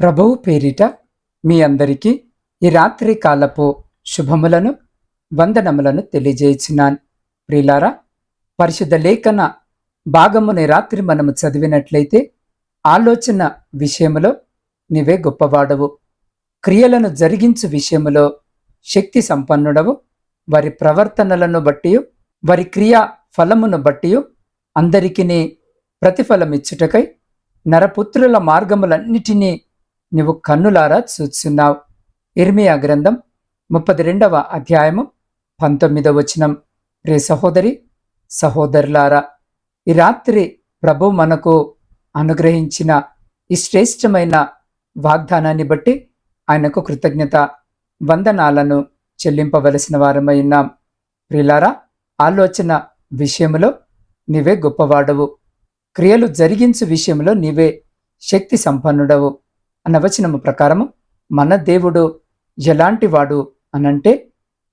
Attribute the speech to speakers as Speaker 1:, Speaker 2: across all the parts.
Speaker 1: ప్రభువు పేరిట మీ అందరికీ ఈ రాత్రి కాలపు శుభములను వందనములను తెలియజేయించినాన్ ప్రిలారా పరిశుద్ధ లేఖన భాగముని రాత్రి మనము చదివినట్లయితే ఆలోచన విషయములో నీవే గొప్పవాడవు. క్రియలను జరిగించు విషయములో శక్తి సంపన్నుడవు. వారి ప్రవర్తనలను బట్టి వారి క్రియా ఫలమును బట్టి అందరికీ ప్రతిఫలమిచ్చుటకై నరపుత్రుల మార్గములన్నిటినీ నీవు కన్నులారా చూచున్నావు ఇర్మియా గ్రంథం ముప్పది రెండవ అధ్యాయము పంతొమ్మిదవ వచనం. రే సహోదరి సహోదరులారా ఈ రాత్రి ప్రభు మనకు అనుగ్రహించిన ఈ శ్రేష్టమైన వాగ్దానాన్ని బట్టి ఆయనకు కృతజ్ఞత వందనాలను చెల్లింపవలసిన వారమై ఉన్నాం. ప్రిలారా ఆలోచన విషయంలో నీవే గొప్పవాడవు. క్రియలు జరిగించు విషయంలో నీవే శక్తి సంపన్నుడవు. అన్న వచనము ప్రకారము మన దేవుడు ఎలాంటి వాడు అనంటే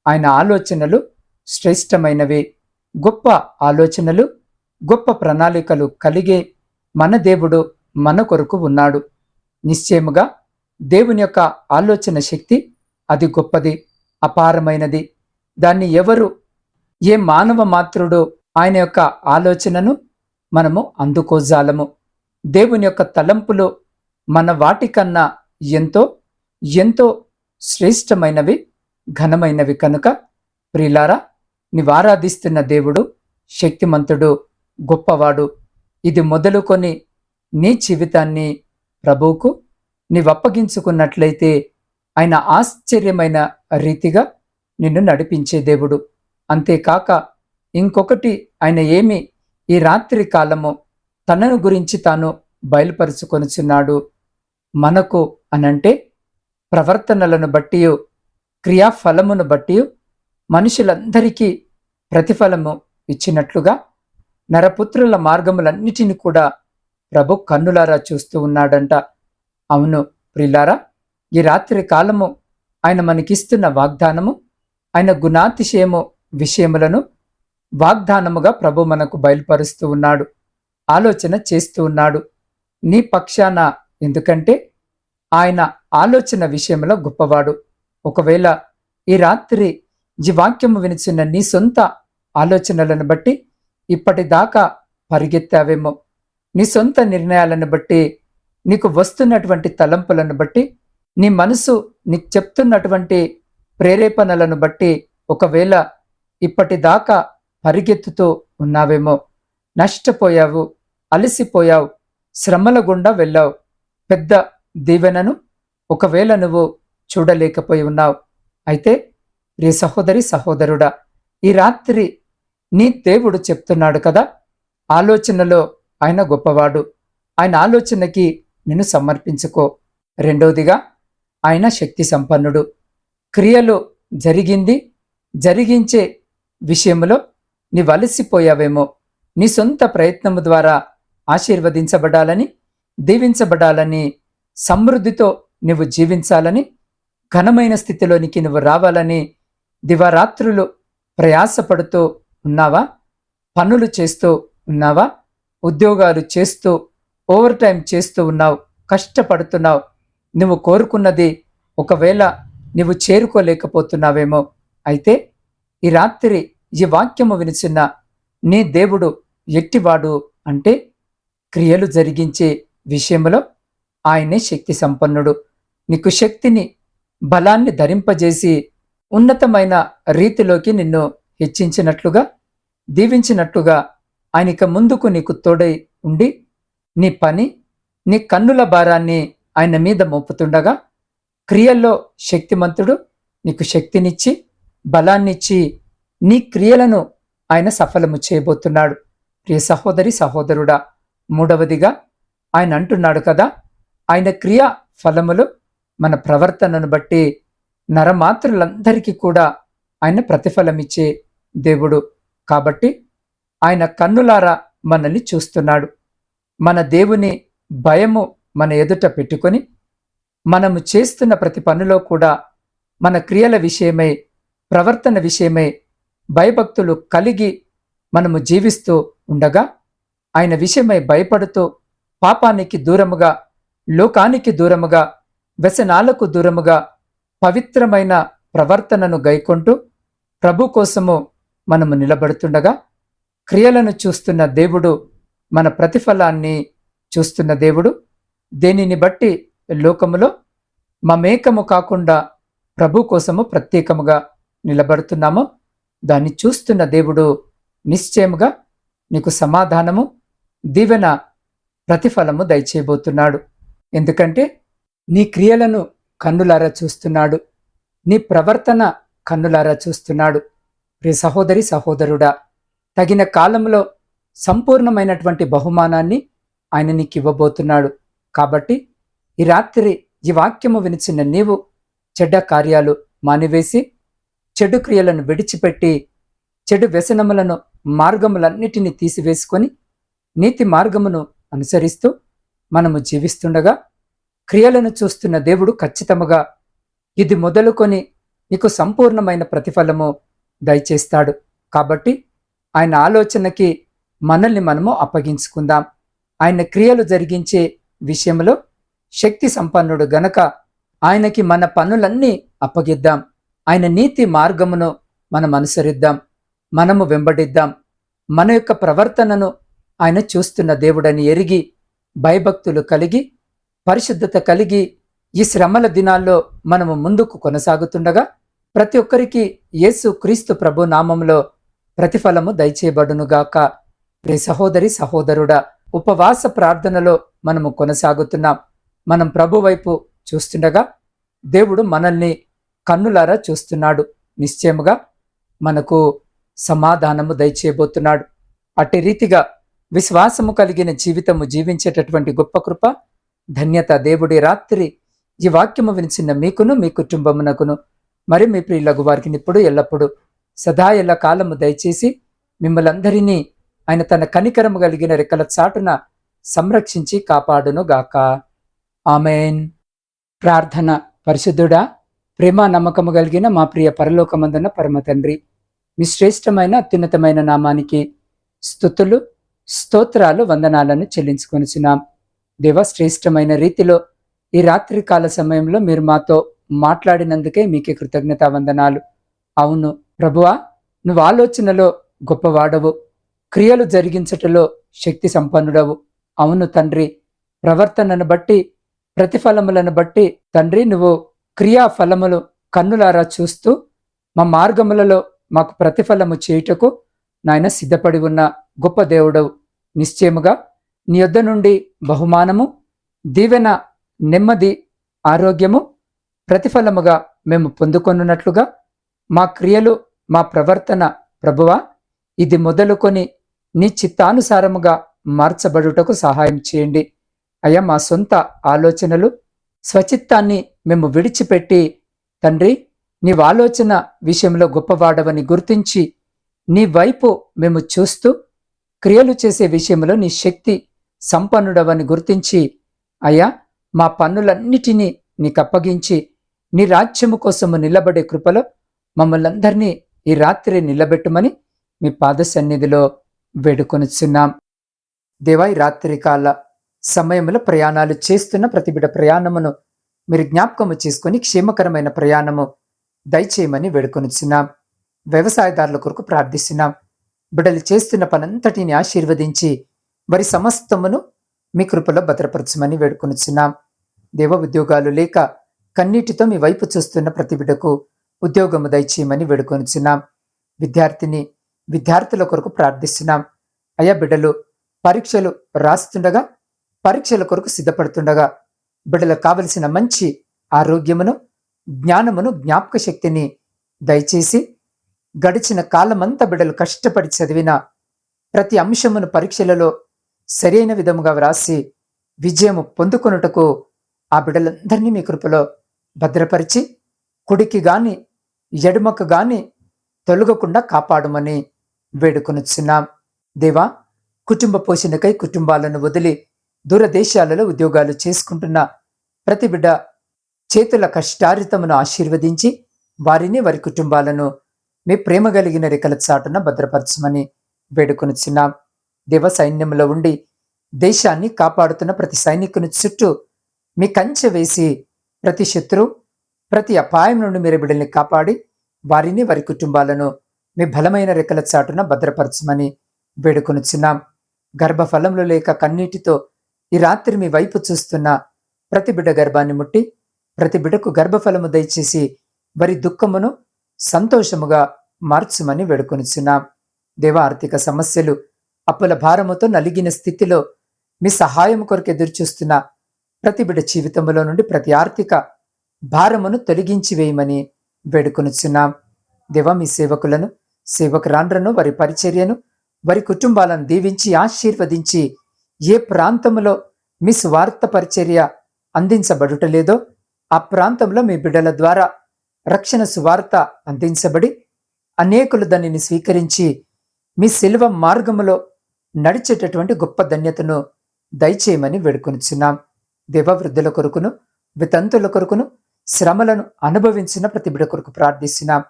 Speaker 1: ఆయన ఆలోచనలు శ్రేష్టమైనవి. గొప్ప ఆలోచనలు గొప్ప ప్రణాళికలు కలిగే మన దేవుడు మన కొరకు ఉన్నాడు. నిశ్చయముగా దేవుని యొక్క ఆలోచన శక్తి అది గొప్పది అపారమైనది. దాన్ని ఎవరు ఏ మానవ మాత్రుడు ఆయన యొక్క ఆలోచనను మనము అందుకోజాలము. దేవుని యొక్క తలంపులు మన వాటికన్నా ఎంతో ఎంతో శ్రేష్టమైనవి ఘనమైనవి కనుక ప్రిలారా నీవారాధిస్తున్న దేవుడు శక్తిమంతుడు గొప్పవాడు. ఇది మొదలుకొని నీ జీవితాన్ని ప్రభువుకు నీవప్పగించుకున్నట్లయితే ఆయన ఆశ్చర్యమైన రీతిగా నిన్ను నడిపించే దేవుడు. అంతేకాక ఇంకొకటి ఆయన ఏమి ఈ రాత్రి కాలము తనను గురించి తాను బయలుపరుచుకొనుచున్నాడు. మనకు అనంటే ప్రవర్తనలను బట్టి క్రియాఫలమును బట్టి మనుషులందరికీ ప్రతిఫలము ఇచ్చినట్లుగా నరపుత్రుల మార్గములన్నిటిని కూడా ప్రభు కన్నులారా చూస్తూ ఉన్నాడంట. అవును ప్రిలారా ఈ రాత్రి కాలము ఆయన మనకిస్తున్న వాగ్దానము ఆయన గుణాతిశయము విషయములను వాగ్దానముగా ప్రభు మనకు బయలుపరుస్తూ ఉన్నాడు. ఆలోచన చేస్తూ ఉన్నాడు. నీ పక్షాన ఎందుకంటే ఆయన ఆలోచన విషయంలో గొప్పవాడు. ఒకవేళ ఈ రాత్రి ఈ వాక్యము వినిచిన నీ సొంత ఆలోచనలను బట్టి ఇప్పటిదాకా పరిగెత్తావేమో. నీ సొంత నిర్ణయాలను బట్టి నీకు వస్తున్నటువంటి తలంపులను బట్టి నీ మనసు నీకు చెప్తున్నటువంటి ప్రేరేపణలను బట్టి ఒకవేళ ఇప్పటిదాకా పరిగెత్తుతూ ఉన్నావేమో. నష్టపోయావు అలసిపోయావు శ్రమల గుండా వెళ్ళావు. పెద్ద దీవెనను ఒకవేళ నువ్వు చూడలేకపోయి ఉన్నావు అయితే రే సహోదరి సహోదరుడా ఈ రాత్రి నీ దేవుడు చెప్తున్నాడు కదా ఆలోచనలో ఆయన గొప్పవాడు. ఆయన ఆలోచనకి నిన్ను సమర్పించుకో. రెండవదిగా ఆయన శక్తి సంపన్నుడు. క్రియలు జరిగింది జరిగించే విషయంలో నీ వలసిపోయావేమో నీ సొంత ప్రయత్నము ద్వారా ఆశీర్వదించబడాలని దీవించబడాలని సమృద్ధితో నువ్వు జీవించాలని ఘనమైన స్థితిలోనికి నువ్వు రావాలని దివారాత్రులు ప్రయాసపడుతూ ఉన్నావా? పనులు చేస్తూ ఉన్నావా? ఉద్యోగాలు చేస్తూ ఓవర్ టైం చేస్తూ ఉన్నావు కష్టపడుతున్నావు. నువ్వు కోరుకున్నది ఒకవేళ నువ్వు చేరుకోలేకపోతున్నావేమో. అయితే ఈ రాత్రి ఈ వాక్యము వినిచిన నీ దేవుడు ఎట్టివాడు అంటే క్రియలు జరిగించే విషయంలో ఆయనే శక్తి సంపన్నుడు. నీకు శక్తిని బలాన్ని ధరింపజేసి ఉన్నతమైన రీతిలోకి నిన్ను హెచ్చించినట్లుగా దీవించినట్లుగా ఆయనక ముందుకు నీకు తోడై ఉండి నీ పని నీ కన్నుల భారాన్ని ఆయన మీద మోపుతుండగా క్రియల్లో శక్తిమంతుడు నీకు శక్తినిచ్చి బలాన్నిచ్చి నీ క్రియలను ఆయన సఫలము చేయబోతున్నాడు. ప్రియ సహోదరి సహోదరుడా మూడవదిగా ఆయన అంటున్నాడు కదా ఆయన క్రియా ఫలములు మన ప్రవర్తనను బట్టి నరమాతృలందరికీ కూడా ఆయన ప్రతిఫలమిచ్చే దేవుడు. కాబట్టి ఆయన కన్నులారా మనల్ని చూస్తున్నాడు. మన దేవుని భయము మన ఎదుట పెట్టుకొని మనము చేస్తున్న ప్రతి పనిలో కూడా మన క్రియల విషయమై ప్రవర్తన విషయమై భయభక్తులు కలిగి మనము జీవిస్తూ ఉండగా ఆయన విషయమై భయపడుతూ పాపానికి దూరముగా లోకానికి దూరముగా వ్యసనాలకు దూరముగా పవిత్రమైన ప్రవర్తనను గైకొంటూ ప్రభు కోసము మనము నిలబడుతుండగా క్రియలను చూస్తున్న దేవుడు మన ప్రతిఫలాన్ని చూస్తున్న దేవుడు దేనిని బట్టి లోకములో మమేకము కాకుండా ప్రభు కోసము ప్రత్యేకముగా నిలబడుతున్నామో దాన్ని చూస్తున్న దేవుడు నిశ్చయముగా నీకు సమాధానము దీవెన ప్రతిఫలము దయచేయబోతున్నాడు. ఎందుకంటే నీ క్రియలను కన్నులారా చూస్తున్నాడు. నీ ప్రవర్తన కన్నులారా చూస్తున్నాడు. ప్రియ సహోదరి సహోదరుడా తగిన కాలంలో సంపూర్ణమైనటువంటి బహుమానాన్ని ఆయన నీకు ఇవ్వబోతున్నాడు కాబట్టి ఈ రాత్రి ఈ వాక్యము వినిచిన నీవు చెడ్డ కార్యాలు మానివేసి చెడు క్రియలను విడిచిపెట్టి చెడు వ్యసనములను మార్గములన్నిటినీ తీసివేసుకొని నీతి మార్గమును అనుసరిస్తూ మనము జీవిస్తుండగా క్రియలను చూస్తున్న దేవుడు ఖచ్చితముగా ఇది మొదలుకొని నీకు సంపూర్ణమైన ప్రతిఫలము దయచేస్తాడు. కాబట్టి ఆయన ఆలోచనకి మనల్ని మనము అప్పగించుకుందాం. ఆయన క్రియలు జరిగించే విషయంలో శక్తి సంపన్నుడు గనక ఆయనకి మన పనులన్నీ అప్పగిద్దాం. ఆయన నీతి మార్గమును మనం అనుసరిద్దాం. మనము వెంబడిద్దాం. మన యొక్క ప్రవర్తనను ఆయన చూస్తున్న దేవుడని ఎరిగి భయభక్తులు కలిగి పరిశుద్ధత కలిగి ఈ శ్రమల దినాల్లో మనము ముందుకు కొనసాగుతుండగా ప్రతి ఒక్కరికి యేసు క్రీస్తు ప్రభు నామంలో ప్రతిఫలము దయచేయబడునుగాక. ప్రే సహోదరి సహోదరుడా ఉపవాస ప్రార్థనలో మనము కొనసాగుతున్నాం. మనం ప్రభు వైపు చూస్తుండగా దేవుడు మనల్ని కన్నులారా చూస్తున్నాడు. నిశ్చయముగా మనకు సమాధానము దయచేయబోతున్నాడు. అట్టి రీతిగా విశ్వాసము కలిగిన జీవితము జీవించేటటువంటి గొప్ప కృప ధన్యత దేవుడి రాత్రి ఈ వాక్యము వినిచిన మీకును మీ కుటుంబమునకును మరి మీ ప్రియులకు వారికి ఇప్పుడు ఎల్లప్పుడూ సదా ఎల్ల కాలము దయచేసి మిమ్మలందరినీ ఆయన తన కనికరము కలిగిన రెక్కల చాటున సంరక్షించి కాపాడును గాక ఆమెన్. ప్రార్థన పరిశుద్ధుడా ప్రేమ నమ్మకము కలిగిన మా ప్రియ పరలోకమందున పరమ తండ్రి మీ శ్రేష్టమైన అత్యున్నతమైన నామానికి స్థుతులు స్తోత్రాలు వందనాలను చెల్లించుకొనిచున్నాం. దేవ శ్రేష్టమైన రీతిలో ఈ రాత్రి కాల సమయంలో మీరు మాతో మాట్లాడినందుకే మీకే కృతజ్ఞత వందనాలు అవును ప్రభువా నువ్వు ఆలోచనలో గొప్పవాడవు. క్రియలు జరిగించటలో శక్తి సంపన్నుడవు. అవును తండ్రి ప్రవర్తనను బట్టి ప్రతిఫలములను బట్టి తండ్రి నువ్వు క్రియా ఫలములు కన్నులారా చూస్తూ మా మార్గములలో మాకు ప్రతిఫలము చేయుటకు నాయన సిద్ధపడి ఉన్న గొప్ప దేవుడవు నిశ్చయముగా నీ యొద్ద నుండి బహుమానము దీవెన నెమ్మది ఆరోగ్యము ప్రతిఫలముగా మేము పొందుకొనున్నట్లుగా మా క్రియలు మా ప్రవర్తన ప్రభువా ఇది మొదలుకొని నీ చిత్తానుసారముగా మార్చబడుటకు సహాయం చేయండి. అయ్యా మా సొంత ఆలోచనలు స్వచిత్తాన్ని మేము విడిచిపెట్టి తండ్రి నీవు ఆలోచన విషయంలో గొప్పవాడవని గుర్తించి నీ వైపు మేము చూస్తూ క్రియలు చేసే విషయంలో నీ శక్తి సంపన్నుడవని గుర్తించి అయ్యా మా పన్నులన్నిటినీ నీకు అప్పగించి నీ రాజ్యము కోసము నిలబడే కృపలో మమ్మల్ని అందరినీ ఈ రాత్రి నిలబెట్టమని మీ పాద సన్నిధిలో వేడుకొనిచున్నాం. దేవా ఈ రాత్రి కాల సమయంలో ప్రయాణాలు చేస్తున్న ప్రతిబిడ ప్రయాణమును మీరు జ్ఞాపకము చేసుకొని క్షేమకరమైన ప్రయాణము దయచేయమని వేడుకొనిచున్నాం. వ్యవసాయదారుల కొరకు ప్రార్థిస్తున్నాం. బిడ్డలు చేస్తున్న పనంతటిని ఆశీర్వదించి వారి సమస్తమును మీ కృపలో భద్రపరచమని వేడుకొనిచున్నాం. దేవ ఉద్యోగాలు లేక కన్నీటితో మీ వైపు చూస్తున్న ప్రతి బిడ్డకు ఉద్యోగము దయచేయమని వేడుకొనిచున్నాం. విద్యార్థిని విద్యార్థుల కొరకు ప్రార్థిస్తున్నాం. అయ్యా బిడ్డలు పరీక్షలు రాస్తుండగా పరీక్షల కొరకు సిద్ధపడుతుండగా బిడ్డలకు కావలసిన మంచి ఆరోగ్యమును జ్ఞానమును జ్ఞాపక శక్తిని దయచేసి గడిచిన కాలమంతా బిడ్డలు కష్టపడి చదివిన ప్రతి అంశమును పరీక్షలలో సరైన విధముగా వ్రాసి విజయము పొందుకొనుటకు ఆ బిడ్డలందరినీ మీ కృపలో భద్రపరిచి కుడికి గాని ఎడుమకు గాని తొలగకుండా కాపాడమని వేడుకొనుచున్నాం. దేవా కుటుంబ పోషణకై కుటుంబాలను వదిలి దూరదేశాలలో ఉద్యోగాలు చేసుకుంటున్న ప్రతి బిడ్డ చేతుల కష్టారితమును ఆశీర్వదించి వారిని వారి కుటుంబాలను మీ ప్రేమ కలిగిన రెక్కల చాటున భద్రపరచమని వేడుకొనిచున్నాం. దేవ సైన్యంలో ఉండి దేశాన్ని కాపాడుతున్న ప్రతి సైనికుని చుట్టూ మీ కంచె వేసి ప్రతి శత్రువు ప్రతి అపాయం నుండి మీరు బిడ్డల్ని కాపాడి వారిని వారి కుటుంబాలను మీ బలమైన రెక్కల చాటున భద్రపరచమని వేడుకొనుచున్నాం. గర్భఫలంలో లేక కన్నీటితో ఈ రాత్రి మీ వైపు చూస్తున్న ప్రతి బిడ్డ గర్భాన్ని ముట్టి ప్రతి బిడ్డకు గర్భఫలము దయచేసి వారి దుఃఖమును సంతోషముగా మార్చుమని వేడుకొనుచున్నాం. దేవ ఆర్థిక సమస్యలు అప్పుల భారముతో నలిగిన స్థితిలో మీ సహాయం కొరకు ఎదురుచూస్తున్న ప్రతి బిడ్డ జీవితంలో నుండి ప్రతి ఆర్థిక భారమును తొలగించి వేయమని వేడుకొనుచున్నాం. దేవ మీ సేవకులను సేవకురాండ్రను వారి పరిచర్యను వారి కుటుంబాలను దీవించి ఆశీర్వదించి ఏ ప్రాంతంలో మీ స్వార్థ పరిచర్య అందించబడుటలేదో ఆ ప్రాంతంలో మీ బిడ్డల ద్వారా రక్షణ సువార్త అందించబడి అనేకులు దానిని స్వీకరించి మీ శిల్వ మార్గములో నడిచేటటువంటి గొప్ప ధన్యతను దయచేయమని వేడుకొనిచున్నాం. దేవవృద్ధుల కొరకును వితంతుల కొరకును శ్రమలను అనుభవించిన ప్రతి బిడ కొరకు ప్రార్థిస్తున్నాం.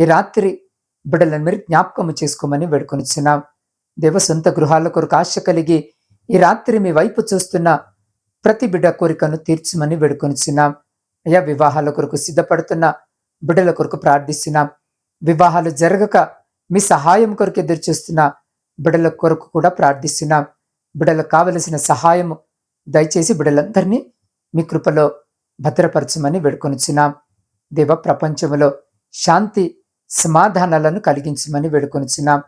Speaker 1: ఈ రాత్రి బిడలను మీరు జ్ఞాపకము చేసుకోమని వేడుకొనిచున్నాం. దేవ సొంత గృహాల కొరకు ఆశ కలిగి ఈ రాత్రి మీ వైపు చూస్తున్న ప్రతి బిడ్డ కోరికను తీర్చమని వేడుకొనిచున్నాం. అయా వివాహాల కొరకు సిద్ధపడుతున్న బిడ్డల కొరకు ప్రార్థిస్తున్నాం వివాహాలు జరగక మీ సహాయం కొరకు ఎదురు చూస్తున్న బిడ్డల కొరకు కూడా ప్రార్థిస్తున్నాం బిడ్డలకు కావలసిన సహాయము దయచేసి బిడ్డలందరినీ మీ కృపలో భద్రపరచమని వేడుకొనుచున్నాం. దేవ ప్రపంచంలో శాంతి సమాధానాలను కలిగించమని వేడుకొనుచున్నాం.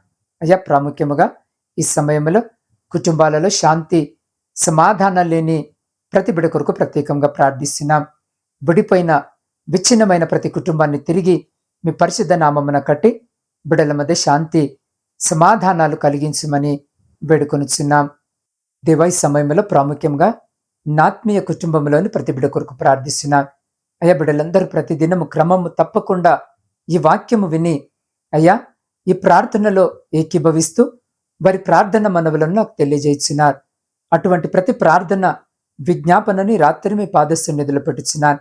Speaker 1: అయ్యా ప్రాముఖ్యముగా ఈ సమయంలో కుటుంబాలలో శాంతి సమాధానం లేని ప్రతి బిడ కొరకు ప్రత్యేకంగా ప్రార్థిస్తున్నాం. విడిపోయిన విచ్ఛిన్నమైన ప్రతి కుటుంబాన్ని తిరిగి మీ పరిశుద్ధ నామమున కట్టి బిడల మధ్య శాంతి సమాధానాలు కలిగించమని వేడుకొనుచున్నాం. దివై సమయంలో ప్రాముఖ్యంగా నాత్మీయ కుటుంబంలోని ప్రతి బిడ కొరకు ప్రార్థిస్తున్నా. అయ్యా బిడ్డలందరూ ప్రతిదినము క్రమము తప్పకుండా ఈ వాక్యము విని అయ్యా ఈ ప్రార్థనలో ఏకీభవిస్తూ వారి ప్రార్థన మనవులను నాకు తెలియజేస్తున్నారు అటువంటి ప్రతి ప్రార్థన విజ్ఞాపనని రాత్రి మీ పాదస్సు నిధులు పెట్టుచున్నాను.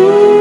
Speaker 1: Ooh.